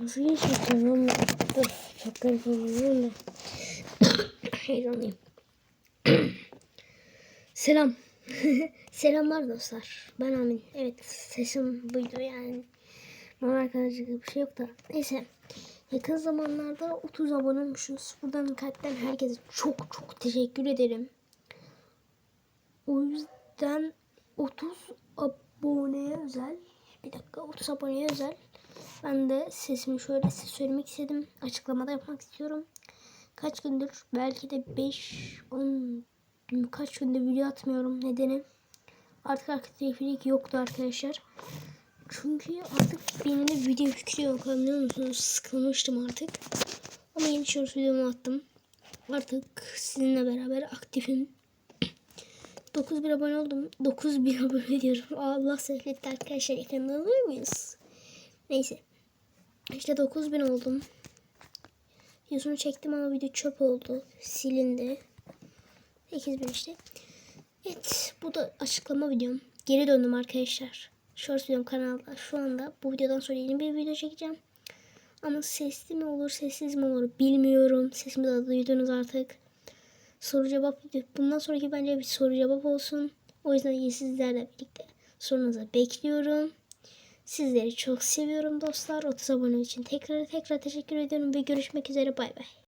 Nasıl geçiyor lan? Dur. Çok garip oluyor da. Heyecanlıyım. Selam. Selamlar dostlar. Ben Amin. Evet sesim buydu yani. Normal arkadaşlık bir şey yok da. Neyse. Yakın zamanlarda 30 abone olmuşuz. Buradan kalpten herkese çok çok teşekkür ederim. O yüzden 30 aboneye özel. Bir dakika 30 aboneye özel. Ben de sesimi şöyle size söylemek istedim. Açıklamada yapmak istiyorum. Kaç gündür belki de 5 10 kaç gündür video atmıyorum. Nedeni artık aktiflik yoktu arkadaşlar. Çünkü artık beynimde video fikri yok anlıyor musunuz? Sıkılmıştım artık. Ama yeni short videomu attım. Artık sizinle beraber aktifim. 9000 abone oldum. 9000 abone diyorum. Allah sehletti arkadaşlar. Ekranda alıyor muyuz? Neyse. İşte 9000 oldum. Videosunu çektim ama video çöp oldu. Silindi. 8000 işte. Evet. Bu da açıklama videom. Geri döndüm arkadaşlar. Short videom kanalda. Şu anda bu videodan sonra yeni bir video çekeceğim. Ama sesli mi olur sessiz mi olur bilmiyorum. Sesimi de duydunuz artık. Soru cevap bundan sonraki bence bir soru cevap olsun. O yüzden sizlerle birlikte sorunuzu bekliyorum. Sizleri çok seviyorum dostlar. 30 abone için tekrar tekrar teşekkür ediyorum ve görüşmek üzere bay bay.